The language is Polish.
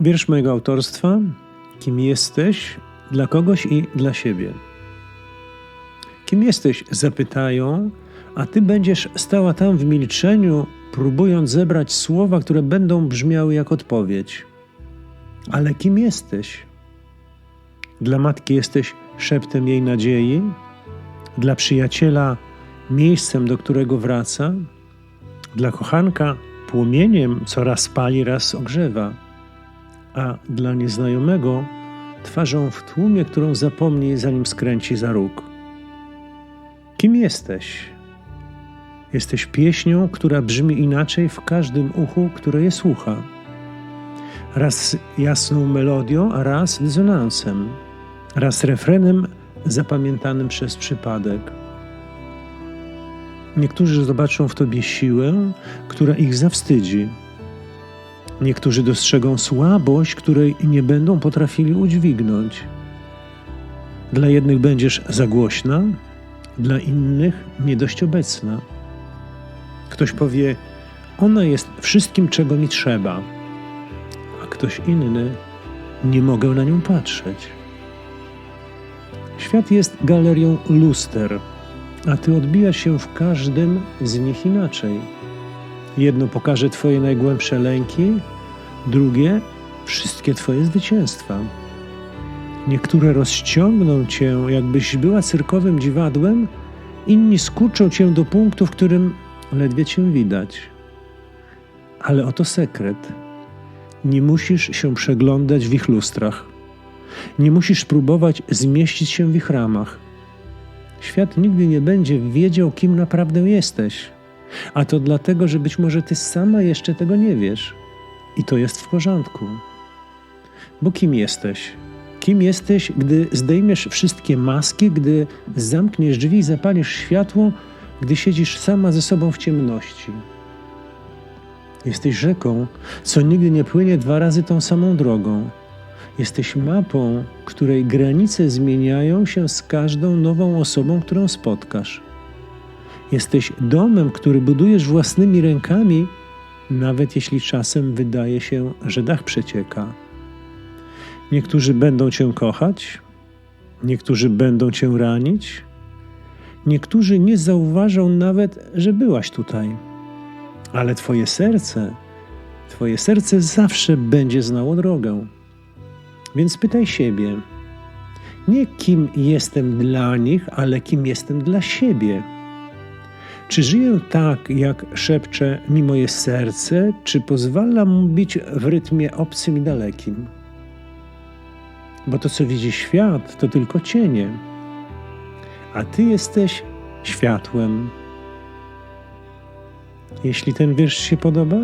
Wiersz mojego autorstwa. Kim jesteś dla kogoś i dla siebie. Kim jesteś? Zapytają, a ty będziesz stała tam w milczeniu, próbując zebrać słowa, które będą brzmiały jak odpowiedź. Ale kim jesteś? Dla matki jesteś szeptem jej nadziei, dla przyjaciela miejscem, do którego wraca, dla kochanka płomieniem, co raz pali, raz ogrzewa, a dla nieznajomego twarzą w tłumie, którą zapomni, zanim skręci za róg. Kim jesteś? Jesteś pieśnią, która brzmi inaczej w każdym uchu, które je słucha. Raz jasną melodią, a raz dysonansem, raz refrenem zapamiętanym przez przypadek. Niektórzy zobaczą w tobie siłę, która ich zawstydzi. Niektórzy dostrzegą słabość, której nie będą potrafili udźwignąć. Dla jednych będziesz za głośna, dla innych nie dość obecna. Ktoś powie: Ona jest wszystkim, czego mi trzeba, a ktoś inny: Nie mogę na nią patrzeć. Świat jest galerią luster, a ty odbijasz się w każdym z nich inaczej. Jedno pokaże Twoje najgłębsze lęki, drugie wszystkie Twoje zwycięstwa. Niektóre rozciągną Cię, jakbyś była cyrkowym dziwadłem, inni skurczą Cię do punktu, w którym ledwie Cię widać. Ale oto sekret. Nie musisz się przeglądać w ich lustrach. Nie musisz próbować zmieścić się w ich ramach. Świat nigdy nie będzie wiedział, kim naprawdę jesteś. A to dlatego, że być może ty sama jeszcze tego nie wiesz. I to jest w porządku. Bo kim jesteś? Kim jesteś, gdy zdejmiesz wszystkie maski, gdy zamkniesz drzwi i zapalisz światło, gdy siedzisz sama ze sobą w ciemności? Jesteś rzeką, co nigdy nie płynie dwa razy tą samą drogą. Jesteś mapą, której granice zmieniają się z każdą nową osobą, którą spotkasz. Jesteś domem, który budujesz własnymi rękami, nawet jeśli czasem wydaje się, że dach przecieka. Niektórzy będą Cię kochać, niektórzy będą Cię ranić, niektórzy nie zauważą nawet, że byłaś tutaj. Ale Twoje serce, Twoje serce zawsze będzie znało drogę. Więc pytaj siebie, nie kim jestem dla nich, ale kim jestem dla siebie. Czy żyję tak, jak szepcze mi moje serce, czy pozwalam mu bić w rytmie obcym i dalekim? Bo to, co widzi świat, to tylko cienie, a ty jesteś światłem. Jeśli ten wiersz się podoba,